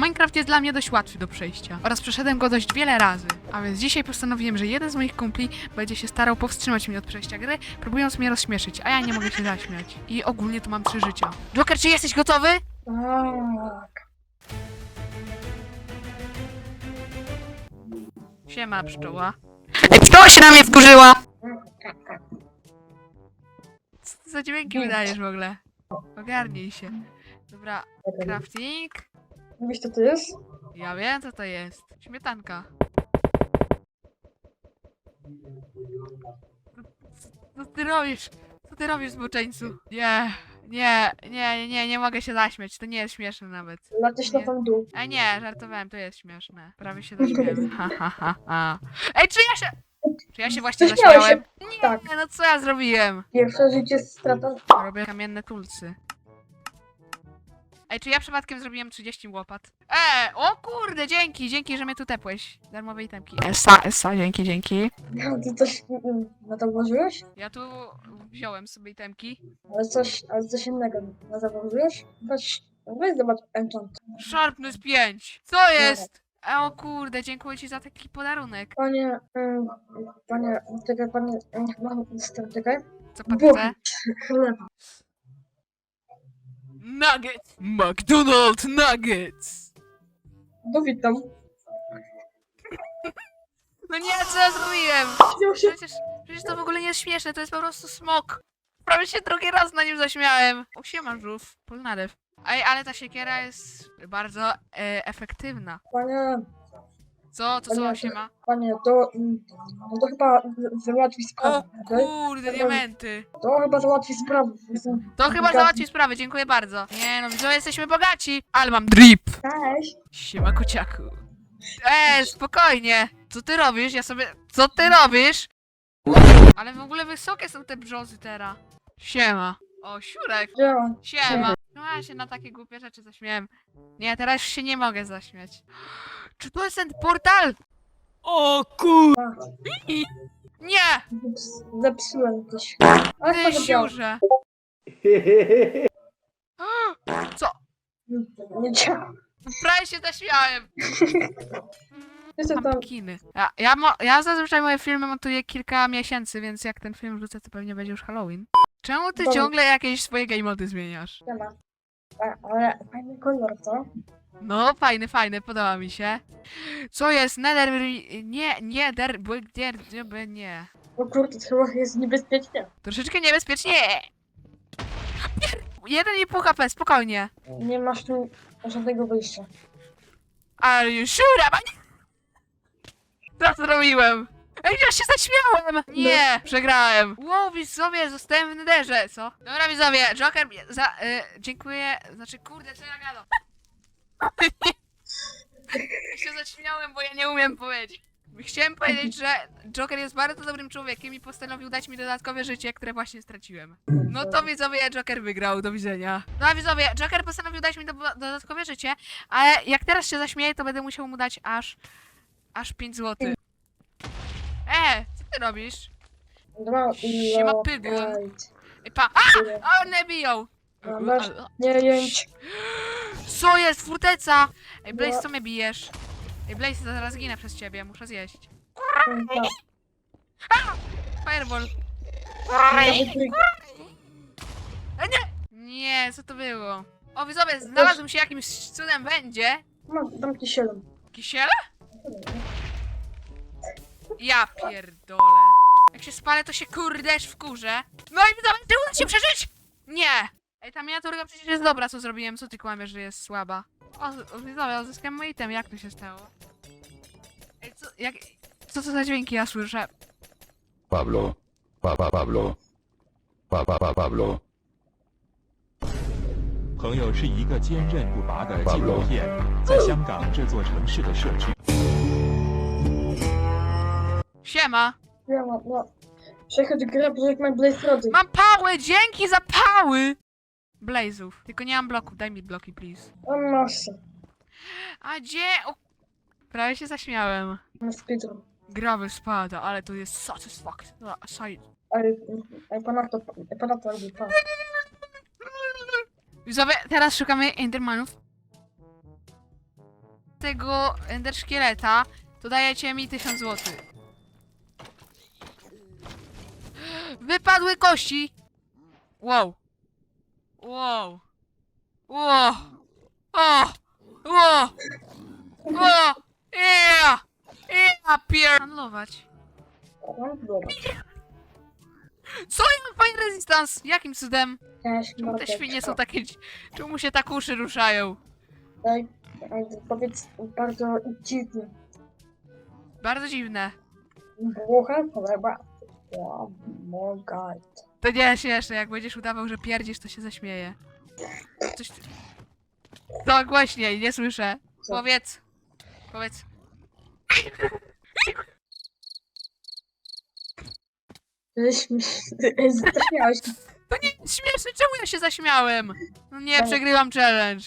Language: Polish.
Minecraft jest dla mnie dość łatwy do przejścia oraz przeszedłem go dość wiele razy. A więc dzisiaj postanowiłem, że jeden z moich kumpli będzie się starał powstrzymać mnie od przejścia gry, próbując mnie rozśmieszyć, a ja nie mogę się zaśmiać. I ogólnie to mam trzy życia. Joker, czy jesteś gotowy? Tak. Siema, pszczoła. Ej, pszczoła się na mnie wkurzyła! Co ty za dźwięki wydajesz w ogóle? Ogarnij się. Dobra, crafting. Wiesz co to jest? Ja wiem, co to jest. Śmietanka. Co ty robisz? Co ty robisz, zboczeńcu? Nie, nie, nie, nie, nie mogę się zaśmiać. To nie jest śmieszne nawet. Lecisz na Nie. ten dół. A nie, żartowałem, to jest śmieszne. Prawie się zaśmiałem. Ha, ha, ha, ha. Ej, czy ja się... Czy ja się właśnie Zaśmiałeś się. zaśmiałem? Nie, Tak. no co ja zrobiłem? Pierwsze życie z stratą. Robię kamienne tulsy. Ej, czy ja przypadkiem zrobiłem 30 łopat? E, o kurde, dzięki, dzięki, że mnie tu tepłeś. Darmowe itemki. Esa, esa, dzięki, dzięki. No, Ty coś na to włożyłeś? Ja tu wziąłem sobie itemki. Ale coś, ale coś innego na to włożyłeś? Weź, weź zobacz enchant. Sharpness 5. Co jest? E, o kurde, dziękuję ci za taki podarunek. Panie, mm, panie, czekaj, panie, mm, mam jestem, czekaj. Co pan chce? chleba. Nuggets! McDonald's Nuggets! No witam. No nie, co ja zrobiłem? Się. Przecież, przecież to w ogóle nie jest śmieszne, to jest po prostu smok. Prawie się drugi raz na nim zaśmiałem. O, siema żółw, polnarew. Ej, ale ta siekiera jest bardzo e, efektywna. Panie, Co, to co Panie, siema? panie, to, mm, no to chyba z- załatwi O sprawę, okej? kurde, diamenty. To chyba załatwi sprawę. Jestem To chyba załatwi sprawę, dziękuję bardzo. Nie no, widzowie, jesteśmy bogaci. Ale mam drip. Cześć. Siema kociaku. Eee, spokojnie. Co ty robisz? Ja sobie... Co ty robisz? Ale w ogóle wysokie są te brzozy teraz. Siema. O, siurek. Działa. Siema. No ja się na takie głupie rzeczy zaśmiałem. Nie, teraz już się nie mogę zaśmiać. Czy to jest ten portal? O kur... Nie! zeps- Zepsułem coś. Ale Ty działa. siurze. Co? Nie działa. Prawie się zaśmiałem. Co tam? Pumpkiny. Ja, ja, mo, ja zazwyczaj moje filmy montuję kilka miesięcy, więc jak ten film wrzucę, to pewnie będzie już Halloween. Czemu ty ciągle jakieś swoje game mody zmieniasz? Nie ma. Ale fajny kolor, co? No, fajny, fajny, podoba mi się. Co jest? Nether... Nie, nie, der... Nie, nie, nie. O kurde, to chyba jest niebezpiecznie. Troszeczkę niebezpiecznie. Jeden i pół HP, spokojnie. Nie masz tu żadnego wyjścia. Are you sure? A nie! Co zrobiłem? Ej, ja się zaśmiałem! Nie, przegrałem. Wow, widzowie, zostałem w nederze, co? Dobra, widzowie, Joker, za, y, dziękuję, znaczy, kurde, co ja gadam? ja się zaśmiałem, bo ja nie umiem powiedzieć. Chciałem powiedzieć, że Joker jest bardzo dobrym człowiekiem i postanowił dać mi dodatkowe życie, które właśnie straciłem. No to widzowie, Joker wygrał, do widzenia. No a widzowie, Joker postanowił dać mi do, dodatkowe życie, ale jak teraz się zaśmieję, to będę musiał mu dać aż, aż 5 zł. Robisz? Dwa Siema, pygłon. Ej, pa, a, a one biją. A, masz- Nie jęć. Co jest, forteca? Ej, Blaze, No. co mnie bijesz? Ej, Blaze, zaraz ginę przez ciebie, muszę zjeść. Fireball. E, nie! Nie, co to było? O, widzowie, znalazłem się jakimś cudem będzie. Mam, dam ci siedem. Kisiele? Ja pierdolę. Jak się spalę, to się kurdesz w kurze. No i widzowie, ty uda się przeżyć! Nie! Ej, ta miniaturka przecież jest dobra, co zrobiłem. Co ty kłamiesz, że jest słaba? O, z- o widzowie, uzyskałem mój item. Jak to się stało? Ej, co, jak... Co to za dźwięki ja słyszę? Pablo. Pa, pa, Pablo. Pa, pa, pa, Pablo. 朋友是一个坚韧不拔的纪录片，在香港这座城市的社区。 Siema! Ja mam, no. Przechodź grę, bo jak mam Blaze Rody. Mam pały! Dzięki za pały! Blazów. Tylko nie mam bloków. Daj mi bloki, please. Mam masę. A gdzie? O... Prawie się zaśmiałem. Na speedrun. Grawy spada, ale to jest satisfactory. Side. Ale, ale ponadto, ponadto robi pan. Widzowie, teraz szukamy Endermanów. tego ender szkieleta, to dajecie mi 1000 zł. Wypadły kości! Wow. Wow. Wow. O! Wow. Wow. Yeah! Yeah! Pier... Handlować. Co ja mam fajny resistance? Jakim cudem? Czemu te świnie są takie... Czemu się tak uszy ruszają? Daj, powiedz bardzo dziwnie. Bardzo dziwne. Bucha, chleba. Wow, mogę. To nie śmieszne, jak będziesz udawał, że pierdzisz, to się zaśmieje. Coś... ty- To głośniej, nie słyszę. Co? Powiedz. Powiedz. Zaśmiałeś. To nie śmieszne, czemu ja się zaśmiałem? No nie, przegrywam challenge.